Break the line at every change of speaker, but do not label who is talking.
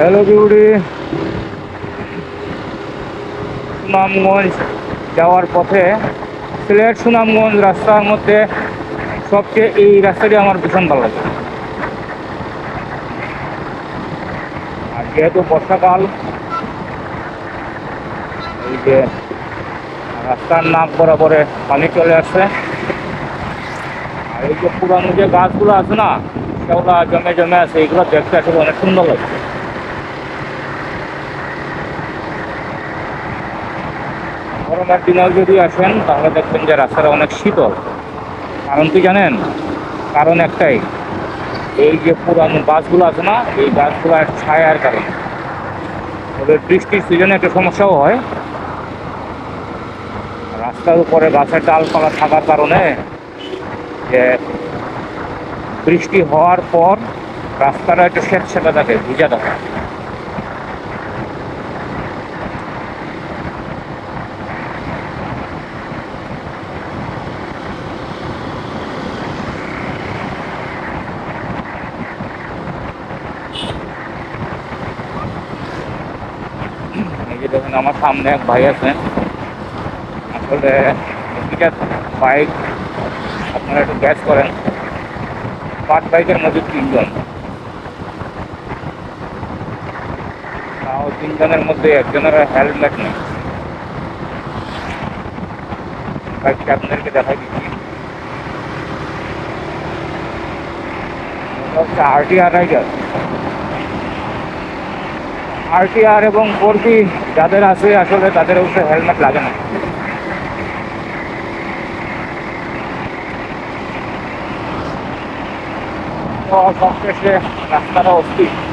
Hello beauty. Sunamganj যাওয়ার পথে সিলেট সুনামগঞ্জ রাস্তার মধ্যে সবচেয়ে এই রাস্তাটি আমার ভীষণ ভালো লাগে। আর যেহেতু বর্ষাকাল, এই যে রাস্তার নাক বরাবরে পানি চলে আসছে। আর এই যে পুরানো যে গাছগুলো আছে না, সেগুলো জমে জমে আছে, এইগুলো দেখতে আসলে অনেক সুন্দর লাগে গরমের দিনেও যদি আসেন, তাহলে দেখবেন যে রাস্তাটা অনেক শীতল। কারণ কি জানেন? কারণ একটাই, এই যে পুরানো বাসগুলো আছে না, এই বাসগুলো গাছগুলো ছায়ার কারণে। তবে বৃষ্টির সিজনে একটা সমস্যাও হয়। রাস্তার উপরে গাছের ডালপালা থাকার কারণে যে বৃষ্টি হওয়ার পর রাস্তাটা একটু স্বেচ্ছাটা থাকে, ভিজা থাকে। এই যে দেখুন আমার সামনে এক ভাই আছেন। আসলে বাইক, আপনারা একটু গ্যাস করেন, পাঁচ বাইকের মধ্যে তিনজন। তাও তিনজনের মধ্যে একজনের হেলমেট নেই। বাইকটা আপনাদেরকে দেখাই দিচ্ছি। হচ্ছে আরটিআর রাইডার আরটিআর এবং ফোরবি যাদের আছে আসলে তাদের উপরে হেলমেট লাগে না। সবশেষে রাস্তাটা অস্থির।